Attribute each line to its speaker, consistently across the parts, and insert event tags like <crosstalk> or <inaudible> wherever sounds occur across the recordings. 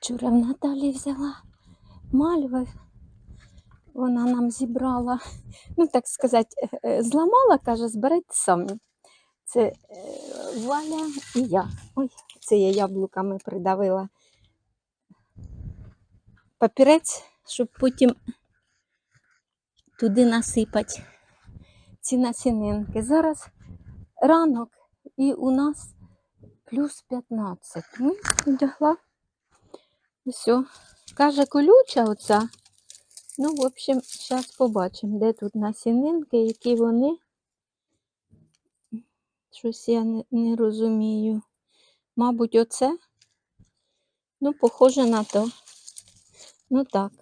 Speaker 1: Вчора в Наталі взяла мальви. Вона нам зібрала, ну так сказати, е, е, зламала, каже, зберіть самі. Це е, Валя і я. Ой, це я яблуками придавила папірець, щоб потім туди насипати ці насінинки. Зараз ранок і у нас плюс 15. Ну, одягла. Все. Каже, колюча оця. Ну, в общем, зараз побачимо, де тут насінинки, які вони. Щось я не, не розумію. Мабуть, оце. Ну, похоже на то. Ну так.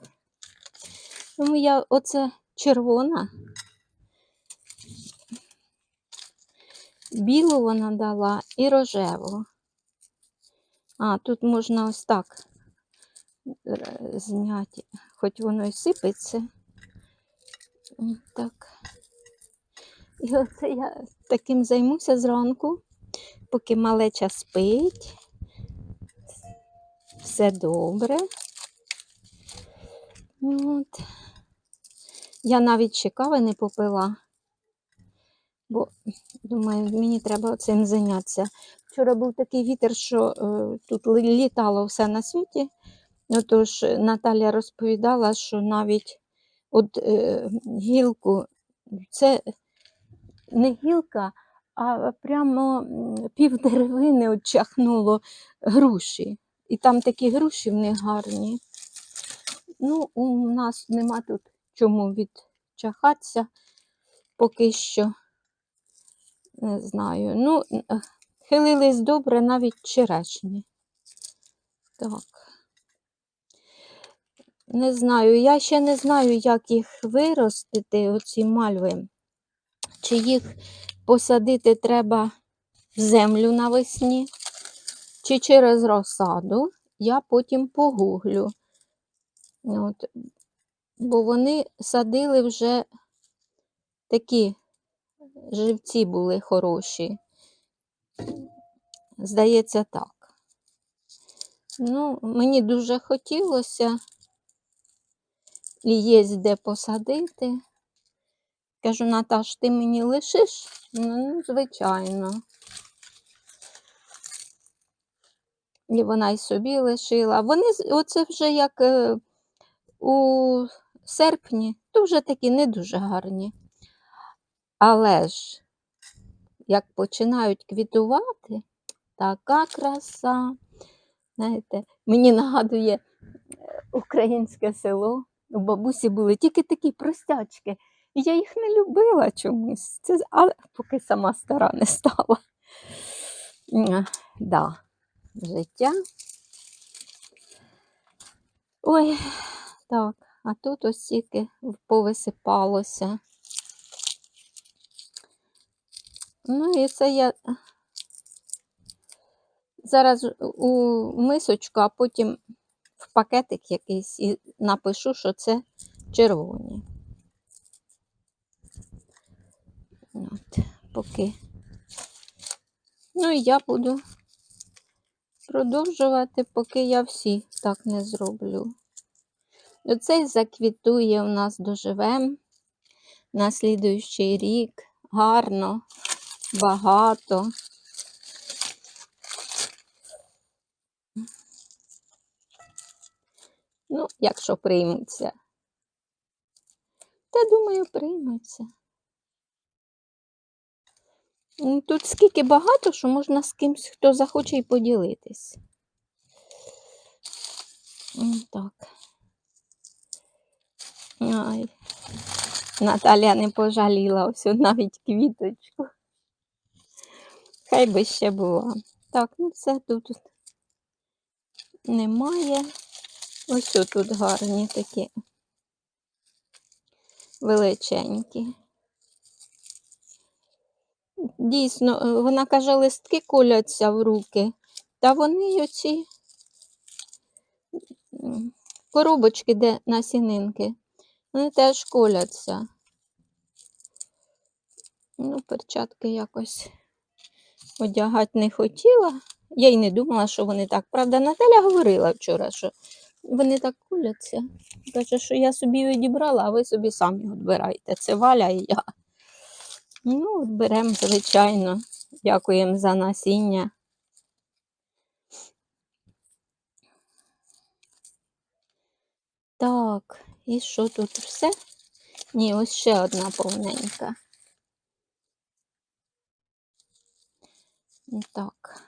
Speaker 1: Тому я оце червона. Білу вона дала і рожеву. А, тут можна ось так зняти, хоч воно і сипеться. Так. І оце я таким займуся зранку, поки малеча спить. Все добре. От. Я навіть ще кави не попила, бо думаю, мені треба цим зайнятися. Вчора був такий вітер, що е, тут літало все на світі. Отож, Наталя розповідала, що навіть от е, гілку, це не гілка, а прямо пів деревини от чахнуло груші. І там такі груші в них гарні. Ну, у нас нема тут чому відчахатися поки що. Не знаю. Ну, е, хилились добре навіть черешні. Так. Не знаю, я ще не знаю, як їх виростити, оці мальви. Чи їх посадити треба в землю навесні, чи через розсаду. Я потім погуглю. От. Бо вони садили вже такі живці були хороші. Здається, так. Ну, мені дуже хотілося і є де посадити. Кажу, Наташ, ти мені лишиш? Ну, звичайно. І вона й собі лишила. Вони оце вже як е, у серпні, то вже такі не дуже гарні. Але ж, як починають квітувати, така краса. Знаєте, мені нагадує е, українське село. У бабусі були тільки такі простячки. І я їх не любила чомусь. Це, але поки сама стара не стала. Да, життя. Ой, так, а тут ось тільки повисипалося. Ну і це я зараз у мисочку, а потім пакетик якийсь і напишу, що це червоні. От, поки. Ну і я буду продовжувати, поки я всі так не зроблю. Оцей заквітує у нас доживем на слідуючий рік. Гарно, багато. Ну, якщо приймуться. Та думаю, приймуться. Тут скільки багато, що можна з кимсь, хто захоче і поділитись. Так. Ай. Наталя не пожаліла ось навіть квіточку. Хай би ще була. Так, ну все тут немає. Ось тут гарні такі величенькі. Дійсно, е, вона каже, листки коляться в руки, та вони оці коробочки, де насінинки, вони теж коляться. Ну, перчатки якось одягати не хотіла. Я й не думала, що вони так. Правда, Наталя говорила вчора, що вони так куляться. Каже, що я собі відібрала, а ви собі самі відбирайте. Це Валя і я. Ну, от беремо, звичайно. Дякуємо за насіння. Так, і що тут все? Ні, ось ще одна повненька. Так.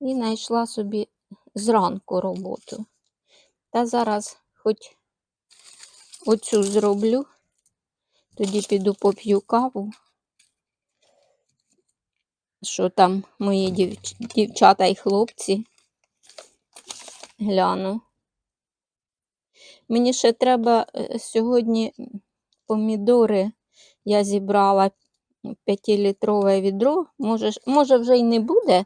Speaker 1: І знайшла собі зранку роботу. Та зараз хоч оцю зроблю, тоді піду поп'ю каву. Що там мої дівч... дівчата і хлопці. Гляну. Мені ще треба е, сьогодні помідори. Я зібрала 5-літрове відро. Може, може вже й не буде,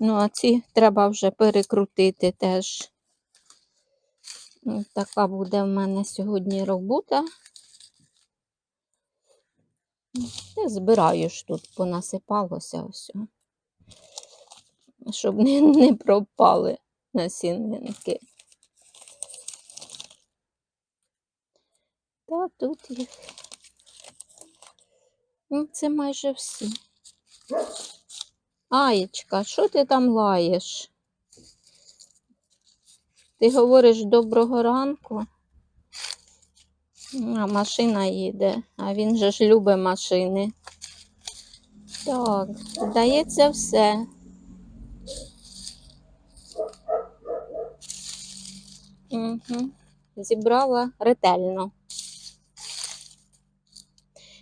Speaker 1: ну а ці треба вже перекрутити теж. М, Така буде в мене сьогодні робота. Я збираю ж тут, понасипалося ось. Щоб не, не пропали насінинки. Та тут їх. Ну, це майже всі. Аєчка, що ти там лаєш? Ти говориш доброго ранку, а машина їде, а він же ж любить машини. Так, здається, все. Угу. Зібрала ретельно.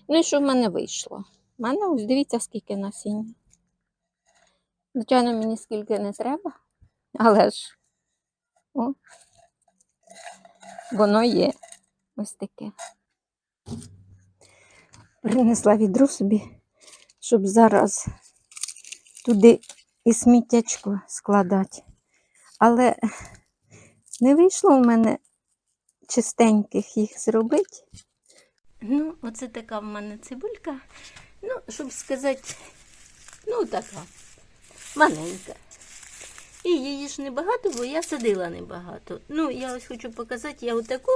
Speaker 1: Ну і що в мене вийшло? У мене ось дивіться, скільки насіння. Звичайно, мені скільки не треба, але ж о, воно є ось таке. Принесла відро собі, щоб зараз туди і сміттячко складати. Але не вийшло в мене чистеньких їх зробити. Ну, оце така в мене цибулька. Ну, щоб сказати, ну така, маленька. І її ж небагато, бо я садила небагато. Ну, я ось хочу показати, я отаку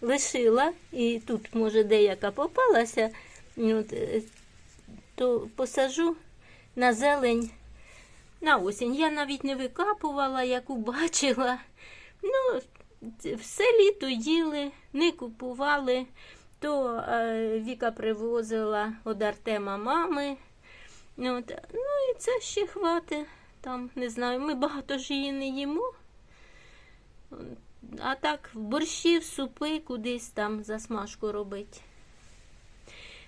Speaker 1: лишила, і тут, може, деяка попалася, от, е, то посажу на зелень на осінь. Я навіть не викапувала, яку бачила. Ну, все літо їли, не купували. То е, Віка привозила від Артема мами. От. Ну і це ще хватить. Там, не знаю, ми багато ж її не їмо. А так, в борщі, в супи кудись там засмажку робить.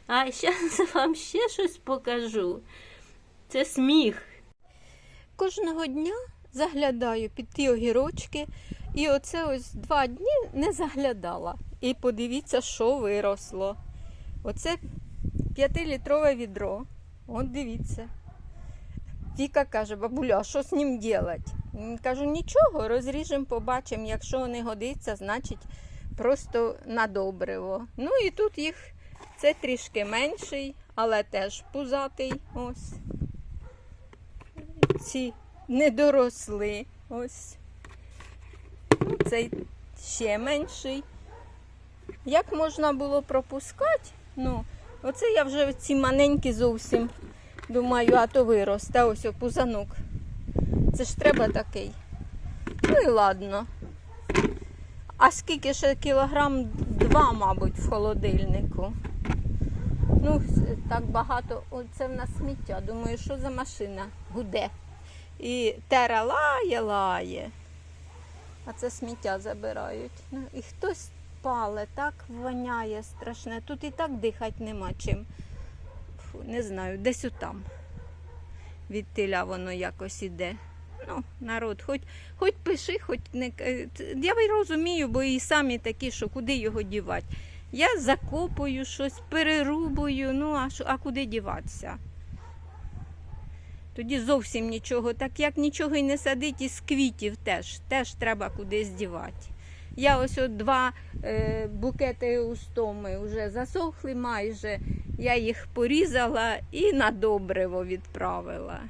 Speaker 1: А зараз <laughs> вам ще щось покажу. Це сміх. Кожного дня заглядаю під ті огірочки, і оце ось два дні не заглядала. І подивіться, що виросло. Оце 5-літрове відро. От дивіться. Віка каже, бабуля, а що з ним робити? Кажу, нічого, розріжемо, побачимо. Якщо не годиться, значить просто на добриво. Ну і тут їх це трішки менший, але теж пузатий. Ось. Ці не доросли. Ось. Ну, Цей ще менший. Як можна було пропускати? Ну, оце я вже ці маленькі зовсім думаю, а то виросте. Ось о, пузанок. Це ж треба такий. Ну і ладно. А скільки ще кілограм два, мабуть, в холодильнику. Ну, так багато. Оце в нас сміття. Думаю, що за машина гуде. І тера лає, лає. А це сміття забирають. Ну, і хтось пале, так воняє страшне. Тут і так дихати нема чим. Фу, не знаю, десь отам. Від тиля воно якось іде. Ну, народ, хоч, хоч пиши, хоч не. Я розумію, бо і самі такі, що куди його дівати. Я закопую щось, перерубую, ну а, що, а куди діватися? Тоді зовсім нічого, так як нічого і не садить, із квітів теж, теж треба кудись дівати. Я ось от два е, букети устоми вже засохли майже. Я їх порізала і на добриво відправила.